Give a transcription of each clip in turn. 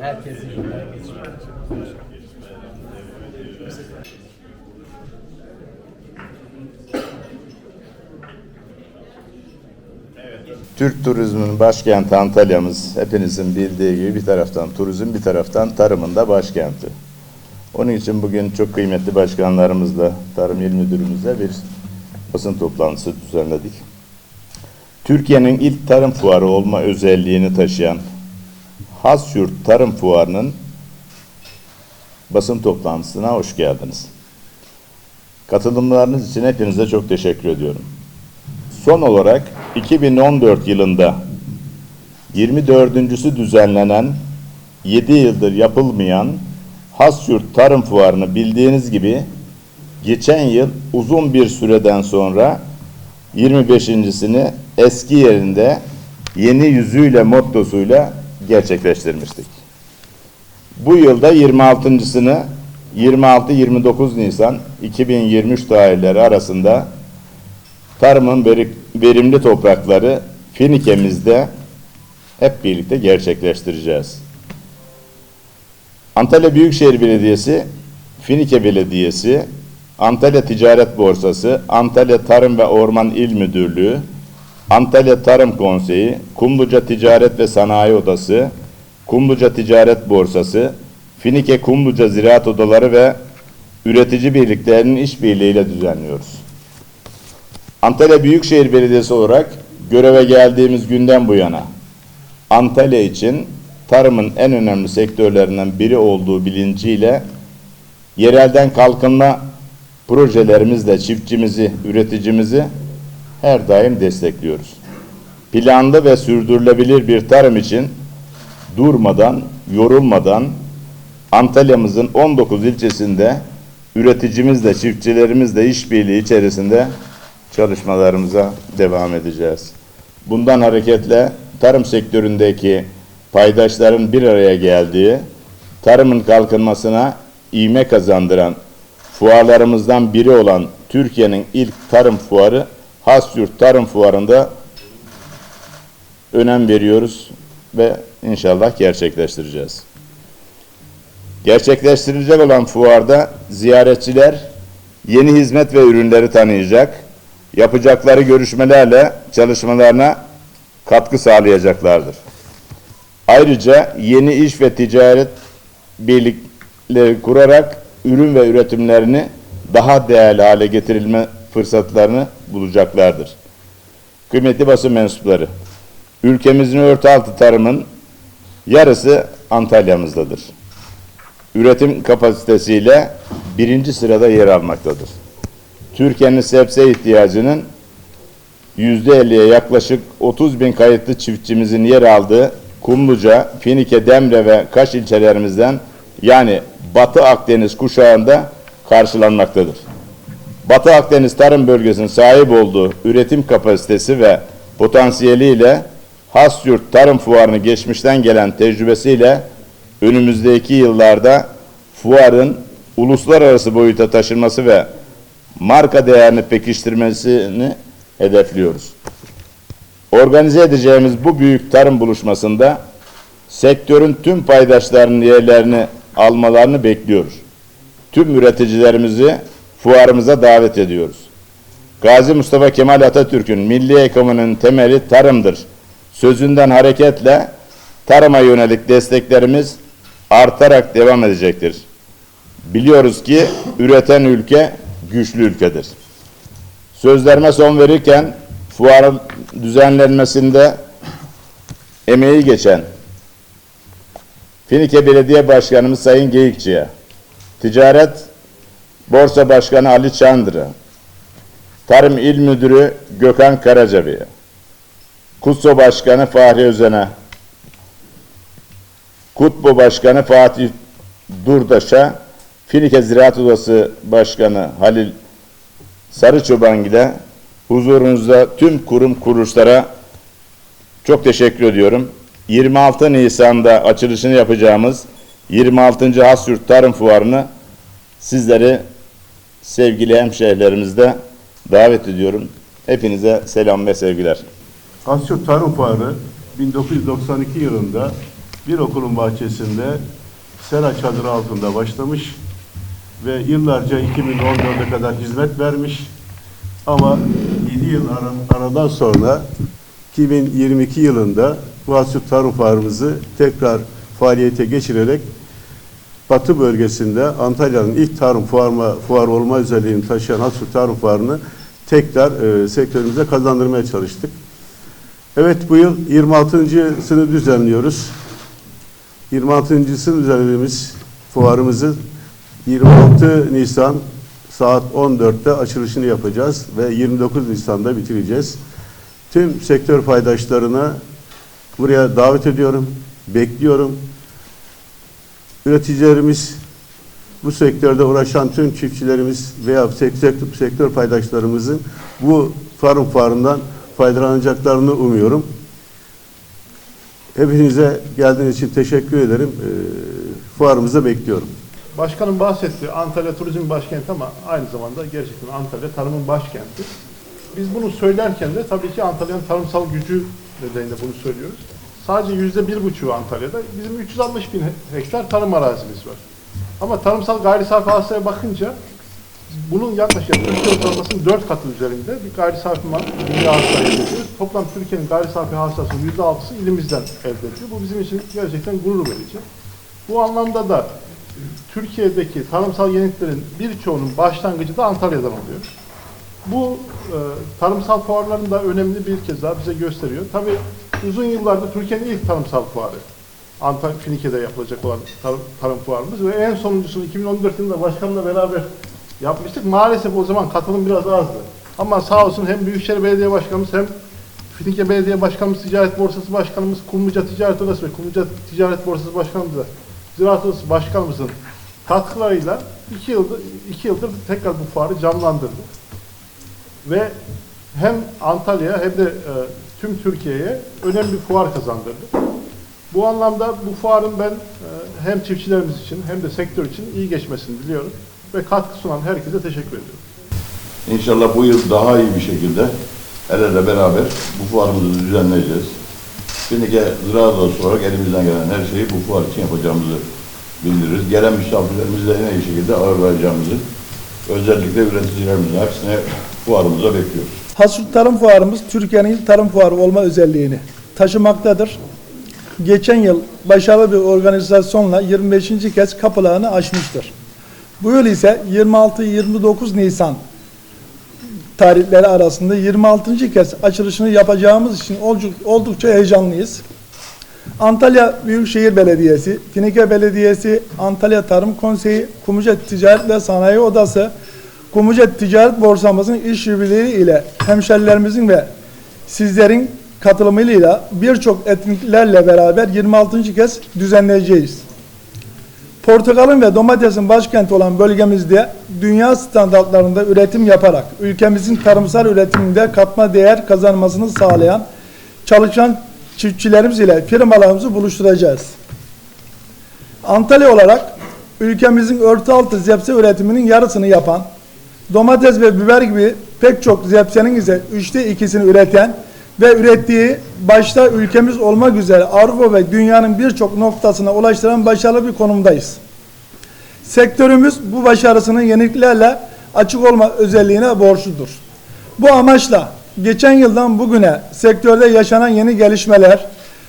Herkesin Türk turizminin başkenti Antalya'mız hepinizin bildiği gibi bir taraftan turizm bir taraftan tarımın da başkenti. Onun için bugün çok kıymetli başkanlarımızla, Tarım İl Müdürümüzle bir basın toplantısı düzenledik. Türkiye'nin ilk tarım fuarı olma özelliğini taşıyan Hasyurt Tarım Fuarı'nın basın toplantısına hoş geldiniz. Katılımlarınız için hepinize çok teşekkür ediyorum. Son olarak 2014 yılında 24.sü düzenlenen 7 yıldır yapılmayan Hasyurt Tarım Fuarı'nı bildiğiniz gibi geçen yıl uzun bir süreden sonra 25.sini eski yerinde yeni yüzüyle mottosuyla gerçekleştirmiştik. Bu yılda 26.sını 26-29 Nisan 2023 tarihleri arasında tarımın veri- verimli toprakları Finike'mizde hep birlikte gerçekleştireceğiz. Antalya Büyükşehir Belediyesi, Finike Belediyesi, Antalya Ticaret Borsası, Antalya Tarım ve Orman İl Müdürlüğü, Antalya Tarım Konseyi, Kumluca Ticaret ve Sanayi Odası, Kumluca Ticaret Borsası, Finike Kumluca Ziraat Odaları ve üretici birliklerinin işbirliğiyle düzenliyoruz. Antalya Büyükşehir Belediyesi olarak göreve geldiğimiz günden bu yana Antalya için tarımın en önemli sektörlerinden biri olduğu bilinciyle yerelden kalkınma projelerimizle çiftçimizi, üreticimizi her daim destekliyoruz. Planlı ve sürdürülebilir bir tarım için durmadan, yorulmadan Antalya'mızın 19 ilçesinde üreticimizle, çiftçilerimizle işbirliği içerisinde çalışmalarımıza devam edeceğiz. Bundan hareketle tarım sektöründeki paydaşların bir araya geldiği, tarımın kalkınmasına ivme kazandıran fuarlarımızdan biri olan Türkiye'nin ilk tarım fuarı Hasyurt Tarım Fuarı'nda önem veriyoruz ve inşallah gerçekleştireceğiz. Gerçekleştirilecek olan fuarda ziyaretçiler yeni hizmet ve ürünleri tanıyacak, yapacakları görüşmelerle çalışmalarına katkı sağlayacaklardır. Ayrıca yeni iş ve ticaret birlikleri kurarak ürün ve üretimlerini daha değerli hale getirilme fırsatlarını bulacaklardır. Kıymetli basın mensupları, ülkemizin örtü altı tarımın yarısı Antalya'mızdadır. Üretim kapasitesiyle birinci sırada yer almaktadır. Türkiye'nin sebze ihtiyacının yüzde elliye yaklaşık 30 bin kayıtlı çiftçimizin yer aldığı Kumluca, Finike, Demre ve Kaş ilçelerimizden yani Batı Akdeniz kuşağında karşılanmaktadır. Batı Akdeniz tarım bölgesinin sahip olduğu üretim kapasitesi ve potansiyeliyle Hasyurt Tarım Fuarı'nı geçmişten gelen tecrübesiyle önümüzdeki yıllarda fuarın uluslararası boyuta taşınması ve marka değerini pekiştirmesini hedefliyoruz. Organize edeceğimiz bu büyük tarım buluşmasında sektörün tüm paydaşlarının yerlerini almalarını bekliyoruz. Tüm üreticilerimizi fuarımıza davet ediyoruz. Gazi Mustafa Kemal Atatürk'ün milli ekonominin temeli tarımdır. Sözünden hareketle tarıma yönelik desteklerimiz artarak devam edecektir. Biliyoruz ki üreten ülke güçlü ülkedir. Sözlerime son verirken fuarın düzenlenmesinde emeği geçen Finike Belediye Başkanımız Sayın Geyikçi'ye, Ticaret Borsa Başkanı Ali Çandır'a, Tarım İl Müdürü Gökhan Karacabey'e, Kutso Başkanı Fahri Özen'e, Kutbu Başkanı Fatih Durdaş'a, Finike Ziraat Odası Başkanı Halil Sarıçobangil'e, huzurunuzda tüm kurum kuruluşlara çok teşekkür ediyorum. 26 Nisan'da açılışını yapacağımız 26. Hasyurt Tarım Fuarı'nı sizleri sevgili hemşehrilerimizle davet ediyorum. Hepinize selam ve sevgiler. Asyurt Tarım Fuarı 1992 yılında bir okulun bahçesinde sera çadırı altında başlamış ve yıllarca 2014'e kadar hizmet vermiş. Ama 7 yıl ara- aradan sonra 2022 yılında Vasıf Tarım Fuarımızı tekrar faaliyete geçirerek Batı bölgesinde Antalya'nın ilk tarım fuarma, fuar olma özelliğini taşıyan Hasut Tarım Fuarı'nı tekrar e, sektörümüze kazandırmaya çalıştık. Evet bu yıl 26.sını düzenliyoruz. 26.sını düzenlediğimiz fuarımızı 26 Nisan saat 14'te açılışını yapacağız ve 29 Nisan'da bitireceğiz. Tüm sektör paydaşlarına buraya davet ediyorum, bekliyorum. Üreticilerimiz, bu sektörde uğraşan tüm çiftçilerimiz veya sektör, sektör paydaşlarımızın bu tarım fuarından faydalanacaklarını umuyorum. Hepinize geldiğiniz için teşekkür ederim. Ee, fuarımızda bekliyorum. Başkanım bahsetti Antalya turizm başkenti ama aynı zamanda gerçekten Antalya tarımın başkenti. Biz bunu söylerken de tabii ki Antalya'nın tarımsal gücü nedeniyle bunu söylüyoruz. Sadece yüzde bir buçuğu Antalya'da. Bizim 360 bin hektar tarım arazimiz var. Ama tarımsal gayri safi hasılaya bakınca bunun yaklaşık Türkiye ortalamasının 4 katı üzerinde bir gayri safi dünya hasıla. Toplam Türkiye'nin gayri safi hasılasının %6'sı ilimizden elde ediliyor. Bu bizim için gerçekten gurur verici. Bu anlamda da Türkiye'deki tarımsal yeniliklerin birçoğunun başlangıcı da Antalya'dan oluyor. Bu e, tarımsal fuarların da önemli bir kez daha bize gösteriyor. Tabii uzun yıllardır Türkiye'nin ilk tarımsal fuarı. Antalya Finike'de yapılacak olan tarım, tarım fuarımız ve en sonuncusunu 2014 yılında başkanla beraber yapmıştık. Maalesef o zaman katılım biraz azdı. Ama sağ olsun hem Büyükşehir Belediye Başkanımız hem Finike Belediye Başkanımız, Ticaret Borsası Başkanımız, Kumluca Ticaret Odası ve Kumluca Ticaret Borsası Başkanımız da Ziraat Odası Başkanımızın katkılarıyla iki yıldır, iki yıldır tekrar bu fuarı canlandırdık. Ve hem Antalya hem de e, tüm Türkiye'ye önemli bir fuar kazandırdık. Bu anlamda bu fuarın ben e, hem çiftçilerimiz için hem de sektör için iyi geçmesini diliyorum. Ve katkı sunan herkese teşekkür ediyorum. İnşallah bu yıl daha iyi bir şekilde el ele beraber bu fuarımızı düzenleyeceğiz. Şimdiki ziraat odası olarak elimizden gelen her şeyi bu fuar için yapacağımızı bildiririz. Gelen misafirlerimizi de en iyi şekilde ağırlayacağımızı özellikle üreticilerimizin hepsine fuarımıza bekliyoruz. Hasut Tarım Fuarımız Türkiye'nin ilk tarım fuarı olma özelliğini taşımaktadır. Geçen yıl başarılı bir organizasyonla 25. kez kapılarını açmıştır. Bu yıl ise 26-29 Nisan tarihleri arasında 26. kez açılışını yapacağımız için olduk- oldukça heyecanlıyız. Antalya Büyükşehir Belediyesi, Finike Belediyesi, Antalya Tarım Konseyi, Kumluca Ticaret ve Sanayi Odası, Kumluca Ticaret Borsamızın işbirliği ile hemşerilerimizin ve sizlerin katılımıyla birçok etkinliklerle beraber 26. kez düzenleyeceğiz. Portakalın ve domatesin başkenti olan bölgemizde dünya standartlarında üretim yaparak ülkemizin tarımsal üretiminde katma değer kazanmasını sağlayan çalışan çiftçilerimiz ile firmalarımızı buluşturacağız. Antalya olarak ülkemizin örtü altı zepse üretiminin yarısını yapan, domates ve biber gibi pek çok zepsenin ise üçte ikisini üreten ve ürettiği başta ülkemiz olmak üzere Avrupa ve dünyanın birçok noktasına ulaştıran başarılı bir konumdayız. Sektörümüz bu başarısının yeniliklerle açık olma özelliğine borçludur. Bu amaçla geçen yıldan bugüne sektörde yaşanan yeni gelişmeler,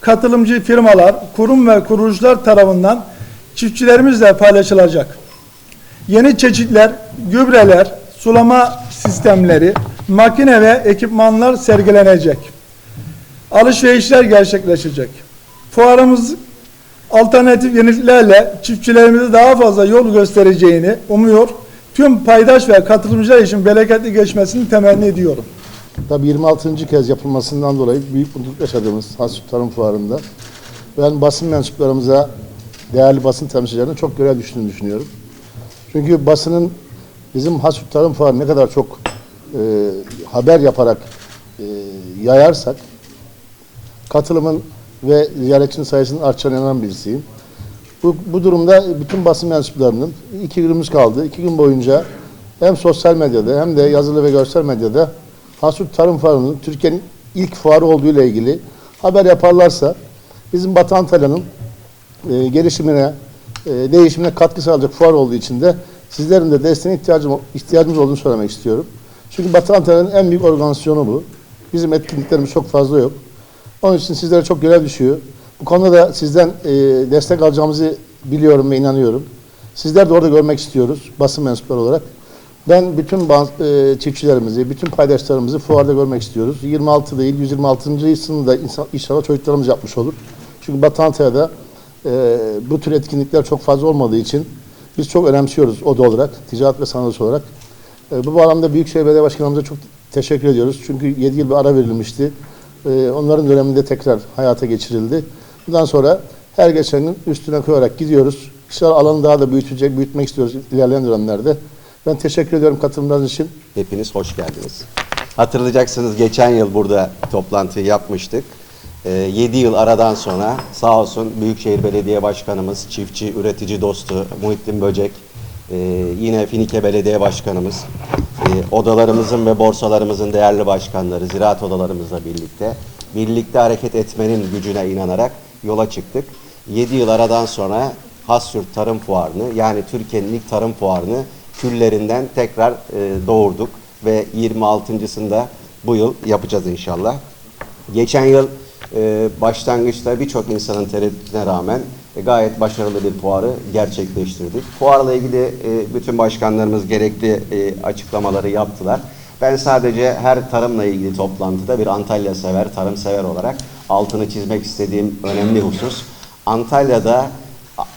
katılımcı firmalar, kurum ve kuruluşlar tarafından çiftçilerimizle paylaşılacak. Yeni çeşitler, gübreler, sulama sistemleri, makine ve ekipmanlar sergilenecek. Alışverişler gerçekleşecek. Fuarımız alternatif yeniliklerle çiftçilerimize daha fazla yol göstereceğini umuyor. Tüm paydaş ve katılımcılar için bereketli geçmesini temenni ediyorum. Tabii 26. kez yapılmasından dolayı büyük mutluluk yaşadığımız Hasut Tarım Fuarı'nda ben basın mensuplarımıza, değerli basın temsilcilerine çok görev düştüğünü düşünüyorum. Çünkü basının bizim Hasut Tarım Fuarı ne kadar çok e, haber yaparak e, yayarsak katılımın ve ziyaretçinin sayısının artacağına inanan birisiyim. Bu, bu durumda bütün basın mensuplarının iki günümüz kaldı. İki gün boyunca hem sosyal medyada hem de yazılı ve görsel medyada Hasut Tarım Fuarı'nın Türkiye'nin ilk fuarı olduğu ile ilgili haber yaparlarsa bizim Batı Antalya'nın e, gelişimine, e, değişimine katkı sağlayacak fuar olduğu için de sizlerin de desteğine ihtiyacım, ihtiyacımız olduğunu söylemek istiyorum. Çünkü Batı Antalya'nın en büyük organizasyonu bu. Bizim etkinliklerimiz çok fazla yok. Onun için sizlere çok görev düşüyor. Bu konuda da sizden e, destek alacağımızı biliyorum ve inanıyorum. Sizler de orada görmek istiyoruz basın mensupları olarak. Ben bütün e, çiftçilerimizi, bütün paydaşlarımızı fuarda görmek istiyoruz. 26 değil, 126.sını da insa- inşallah çocuklarımız yapmış olur. Çünkü Batı Antalya'da e, bu tür etkinlikler çok fazla olmadığı için biz çok önemsiyoruz oda olarak, ticaret ve sanayi olarak. E, bu bağlamda Büyükşehir Belediye Başkanımıza çok teşekkür ediyoruz. Çünkü 7 yıl bir ara verilmişti. E, onların döneminde tekrar hayata geçirildi. Bundan sonra her geçen gün üstüne koyarak gidiyoruz. İnşallah alanı daha da büyütecek, büyütmek istiyoruz ilerleyen dönemlerde. Ben teşekkür ediyorum katılımlarınız için. Hepiniz hoş geldiniz. Hatırlayacaksınız geçen yıl burada toplantıyı yapmıştık. 7 yıl aradan sonra sağ olsun Büyükşehir Belediye Başkanımız, çiftçi, üretici dostu Muhittin Böcek, e, yine Finike Belediye Başkanımız, e, odalarımızın ve borsalarımızın değerli başkanları, ziraat odalarımızla birlikte, birlikte hareket etmenin gücüne inanarak yola çıktık. 7 yıl aradan sonra Hasyurt Tarım Fuarı'nı yani Türkiye'nin ilk tarım fuarını küllerinden tekrar e, doğurduk ve 26.sında bu yıl yapacağız inşallah. Geçen yıl e, başlangıçta birçok insanın tereddütüne rağmen e, gayet başarılı bir fuarı gerçekleştirdik. Fuarla ilgili e, bütün başkanlarımız gerekli e, açıklamaları yaptılar. Ben sadece her tarımla ilgili toplantıda bir Antalya sever, tarım sever olarak altını çizmek istediğim önemli husus. Antalya'da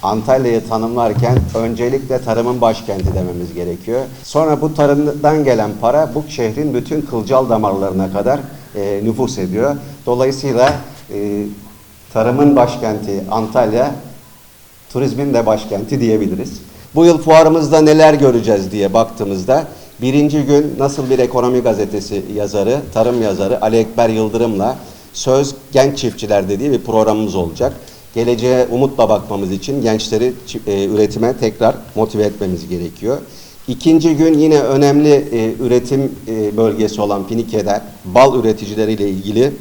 Antalya'yı tanımlarken öncelikle tarımın başkenti dememiz gerekiyor. Sonra bu tarımdan gelen para bu şehrin bütün kılcal damarlarına kadar e, nüfus ediyor. Dolayısıyla e, tarımın başkenti Antalya, turizmin de başkenti diyebiliriz. Bu yıl fuarımızda neler göreceğiz diye baktığımızda birinci gün nasıl bir ekonomi gazetesi yazarı, tarım yazarı Ali Ekber Yıldırım'la Söz Genç Çiftçiler dediği bir programımız olacak. Geleceğe umutla bakmamız için gençleri e, üretime tekrar motive etmemiz gerekiyor. İkinci gün yine önemli e, üretim e, bölgesi olan Finike'de bal üreticileriyle ilgili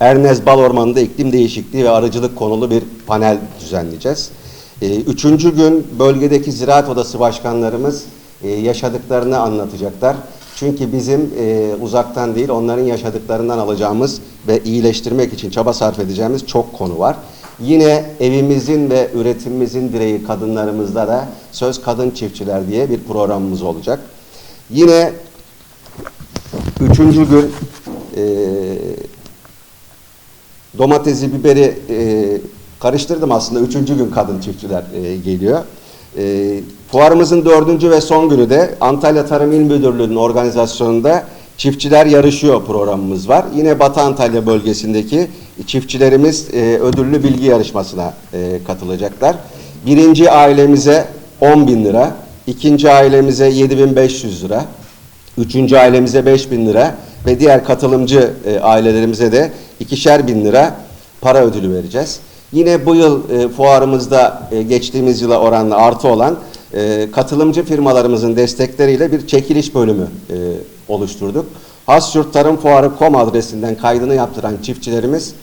Ernez Bal Ormanı'nda iklim değişikliği ve arıcılık konulu bir panel düzenleyeceğiz. Ee, Üçüncü gün bölgedeki ziraat odası başkanlarımız e, yaşadıklarını anlatacaklar. Çünkü bizim e, uzaktan değil onların yaşadıklarından alacağımız ve iyileştirmek için çaba sarf edeceğimiz çok konu var. Yine evimizin ve üretimimizin direği kadınlarımızda da Söz Kadın Çiftçiler diye bir programımız olacak. Yine üçüncü gün e, domatesi, biberi e, karıştırdım aslında. Üçüncü gün kadın çiftçiler e, geliyor. E, fuarımızın dördüncü ve son günü de Antalya Tarım İl Müdürlüğü'nün organizasyonunda Çiftçiler Yarışıyor programımız var. Yine Batı Antalya bölgesindeki çiftçilerimiz e, ödüllü bilgi yarışmasına e, katılacaklar. Birinci ailemize 10 bin lira, ikinci ailemize 7500 lira, Üçüncü ailemize 5 bin lira ve diğer katılımcı e, ailelerimize de ikişer bin lira para ödülü vereceğiz. Yine bu yıl e, fuarımızda e, geçtiğimiz yıla oranla artı olan e, katılımcı firmalarımızın destekleriyle bir çekiliş bölümü e, oluşturduk. Hasyurt Tarım Fuarı.com adresinden kaydını yaptıran çiftçilerimiz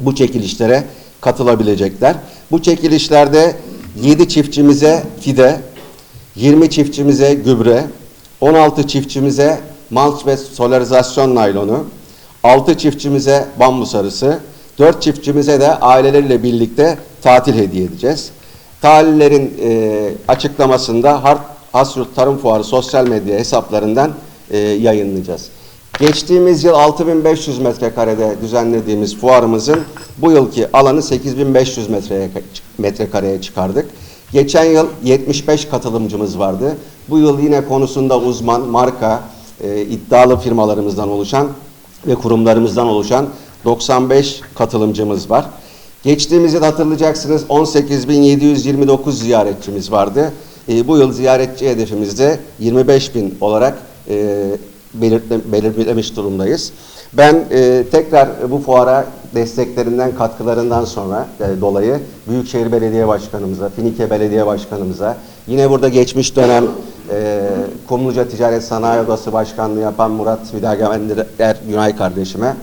bu çekilişlere katılabilecekler. Bu çekilişlerde 7 çiftçimize fide, 20 çiftçimize gübre, 16 çiftçimize malç ve solarizasyon naylonu, 6 çiftçimize bambu sarısı, 4 çiftçimize de aileleriyle birlikte tatil hediye edeceğiz. Talihlerin e, açıklamasında Hasrut Tarım Fuarı sosyal medya hesaplarından e, yayınlayacağız. Geçtiğimiz yıl 6500 metrekarede düzenlediğimiz fuarımızın bu yılki alanı 8500 metreye, metrekareye çıkardık. Geçen yıl 75 katılımcımız vardı. Bu yıl yine konusunda uzman, marka, e, iddialı firmalarımızdan oluşan ve kurumlarımızdan oluşan 95 katılımcımız var. Geçtiğimiz yıl hatırlayacaksınız 18.729 ziyaretçimiz vardı. E, bu yıl ziyaretçi hedefimizde 25 bin olarak e, belirtle, belirlemiş durumdayız. Ben e, tekrar bu fuara desteklerinden, katkılarından sonra e, dolayı Büyükşehir Belediye Başkanımıza, Finike Belediye Başkanımıza, yine burada geçmiş dönem e, Kumluca Ticaret Sanayi Odası Başkanlığı yapan Murat Hüdagamender Günay kardeşime,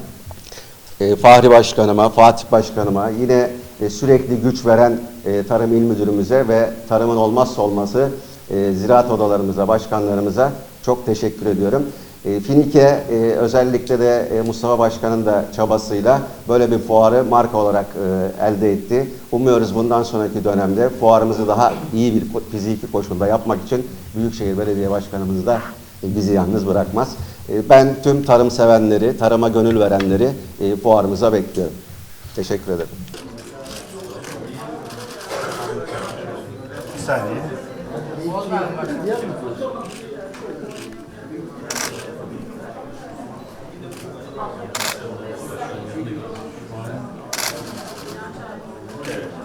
e, Fahri Başkanıma, Fatih Başkanıma, yine e, sürekli güç veren e, Tarım İl Müdürümüze ve tarımın olmazsa olması e, ziraat odalarımıza, başkanlarımıza çok teşekkür ediyorum. E, Finike e, özellikle de e, Mustafa Başkan'ın da çabasıyla böyle bir fuarı marka olarak elde etti. Umuyoruz bundan sonraki dönemde fuarımızı daha iyi bir fiziki koşulda yapmak için Büyükşehir Belediye Başkanımız da bizi yalnız bırakmaz. Ben tüm tarım sevenleri, tarıma gönül verenleri fuarımıza bekliyorum. Teşekkür ederim. Bir saniye.